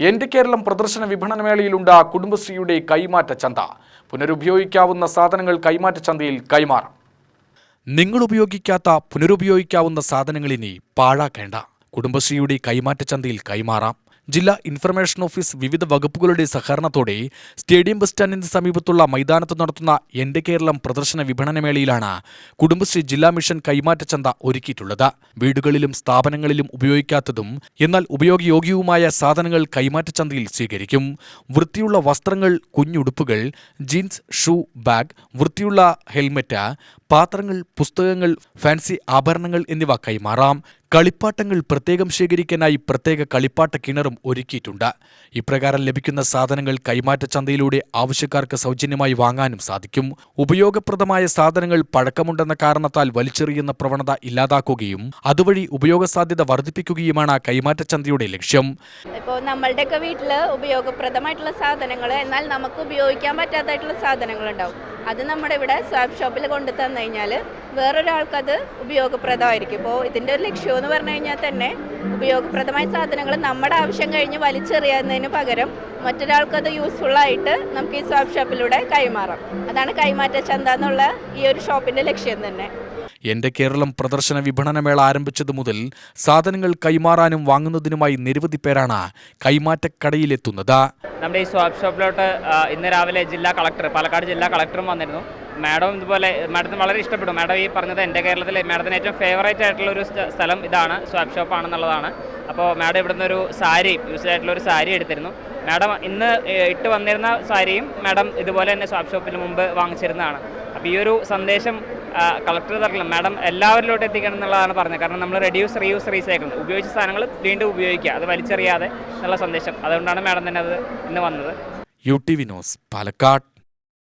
എന്റെ കേരളം പ്രദർശന വിപണനമേളയിലുണ്ട് കുടുംബശ്രീയുടെ കൈമാറ്റ ചന്ത. പുനരുപയോഗിക്കാവുന്ന സാധനങ്ങൾ കൈമാറ്റ ചന്തയിൽ കൈമാറും. നിങ്ങൾ ഉപയോഗിക്കാത്ത പുനരുപയോഗിക്കാവുന്ന സാധനങ്ങൾ ഇനി പാഴാക്കേണ്ട. കുടുംബശ്രീയുടെ കൈമാറ്റ ചന്തയിൽ കൈമാറാം. ജില്ലാ ഇൻഫർമേഷൻ ഓഫീസ് വിവിധ വകുപ്പുകളുടെ സഹകരണത്തോടെ സ്റ്റേഡിയം ബസ് സ്റ്റാൻഡിന് സമീപത്തുള്ള മൈതാനത്ത് നടത്തുന്ന എന്റെ കേരളം പ്രദർശന വിപണനമേളയിലാണ് കുടുംബശ്രീ ജില്ലാ മിഷൻ കൈമാറ്റ ചന്ത ഒരുക്കിയിട്ടുള്ളത്. വീടുകളിലും സ്ഥാപനങ്ങളിലും ഉപയോഗിക്കാത്തതും എന്നാൽ ഉപയോഗയോഗ്യവുമായ സാധനങ്ങൾ കൈമാറ്റ ചന്തയിൽ സ്വീകരിക്കും. വൃത്തിയുള്ള വസ്ത്രങ്ങൾ കുഞ്ഞുടുപ്പുകൾ ജീൻസ് ഷൂ ബാഗ് വൃത്തിയുള്ള ഹെൽമറ്റ് പാത്രങ്ങൾ പുസ്തകങ്ങൾ ഫാൻസി ആഭരണങ്ങൾ എന്നിവ കൈമാറാം. കളിപ്പാട്ടങ്ങൾ പ്രത്യേകം ശേഖരിക്കാനായി പ്രത്യേക കളിപ്പാട്ട കിണറും ഒരുക്കിയിട്ടുണ്ട്. ഇപ്രകാരം ലഭിക്കുന്ന സാധനങ്ങൾ കൈമാറ്റ ചന്തയിലൂടെ ആവശ്യക്കാർക്ക് സൗജന്യമായി വാങ്ങാനും സാധിക്കും. ഉപയോഗപ്രദമായ സാധനങ്ങൾ പഴക്കമുണ്ടെന്ന കാരണത്താൽ വലിച്ചെറിയുന്ന പ്രവണത ഇല്ലാതാക്കുകയും അതുവഴി ഉപയോഗസാധ്യത വർദ്ധിപ്പിക്കുകയുമാണ് കൈമാറ്റ ചന്തയുടെ ലക്ഷ്യം. ഇപ്പോൾ നമ്മളുടെയൊക്കെ വീട്ടിൽ ഉപയോഗപ്രദമായിട്ടുള്ള സാധനങ്ങൾ എന്നാൽ നമുക്ക് ഉപയോഗിക്കാൻ പറ്റാത്തതായിട്ടുള്ള സാധനങ്ങളുണ്ടാവും. അത് നമ്മുടെ ഇവിടെ സ്വാപ്പ് ഷോപ്പിൽ കൊണ്ടു തന്നു കഴിഞ്ഞാൽ വേറൊരാൾക്കത് ഉപയോഗപ്രദമായിരിക്കും. ഇപ്പോൾ ഇതിന്റെ ഒരു ലക്ഷ്യം എന്ന് പറഞ്ഞു കഴിഞ്ഞാൽ തന്നെ ഉപയോഗപ്രദമായ സാധനങ്ങൾ നമ്മുടെ ആവശ്യം കഴിഞ്ഞ് വലിച്ചെറിയുന്നതിന് പകരം മറ്റൊരാൾക്കത് യൂസ്ഫുള്ളായിട്ട് നമുക്ക് ഈ സ്വാപ്പ് ഷോപ്പിലൂടെ കൈമാറാം. അതാണ് കൈമാറ്റ ചന്ത എന്നുള്ള ഈ ഒരു ഷോപ്പിന്റെ ലക്ഷ്യം തന്നെ. എന്റെ കേരളം പ്രദർശന വിപണനമേള ആരംഭിച്ചത് മുതൽ സാധനങ്ങൾ കൈമാറാനും വാങ്ങുന്നതിനുമായി നിരവധി പേരാണ് കൈമാറ്റക്കടയിലെത്തുന്നത്. നമ്മുടെ ഈ സ്വാപ്പ് ഷോപ്പിലോട്ട് ഇന്ന് രാവിലെ ജില്ലാ കളക്ടർ പാലക്കാട് ജില്ലാ കളക്ടറും വന്നിരുന്നു. മാഡം ഇതുപോലെ മാഡത്തിന് വളരെ ഇഷ്ടപ്പെടും മാഡം ഈ പറഞ്ഞത് എന്റെ കേരളത്തിലെ മാഡത്തിന് ഏറ്റവും ഫേവറേറ്റ് ആയിട്ടുള്ള ഒരു സ്ഥലം ഇതാണ് സ്വാപ്പ് ഷോപ്പ് ആണെന്നുള്ളതാണ്. അപ്പോൾ മാഡം ഇവിടുന്ന് ഒരു സാരി യൂസ്ഡ് ആയിട്ടുള്ള ഒരു സാരി എടുത്തിരുന്നു. മാഡം ഇന്ന് ഇട്ട് വന്നിരുന്ന സാരിയും മാഡം ഇതുപോലെ തന്നെ സ്വാപ്പ് ഷോപ്പിന് മുമ്പ് വാങ്ങിച്ചിരുന്നതാണ്. അപ്പോൾ ഈ ഒരു സന്ദേശം കളക്ടർ തരത്തില്ല മാഡം എല്ലാവരിലോട്ട് എത്തിക്കണം എന്നുള്ളതാണ് പറഞ്ഞത്. കാരണം നമ്മൾ റെഡ്യൂസ് റീയൂസ് റീസൈക്കിൾ ഉപയോഗിച്ച സാധനങ്ങൾ വീണ്ടും ഉപയോഗിക്കുക. അത് വലിച്ചെറിയാതെ എന്നുള്ള സന്ദേശം. അതുകൊണ്ടാണ് മാഡം തന്നെ അത് ഇന്ന് വന്നത്. യു ടി വിനോസ് പാലക്കാട്.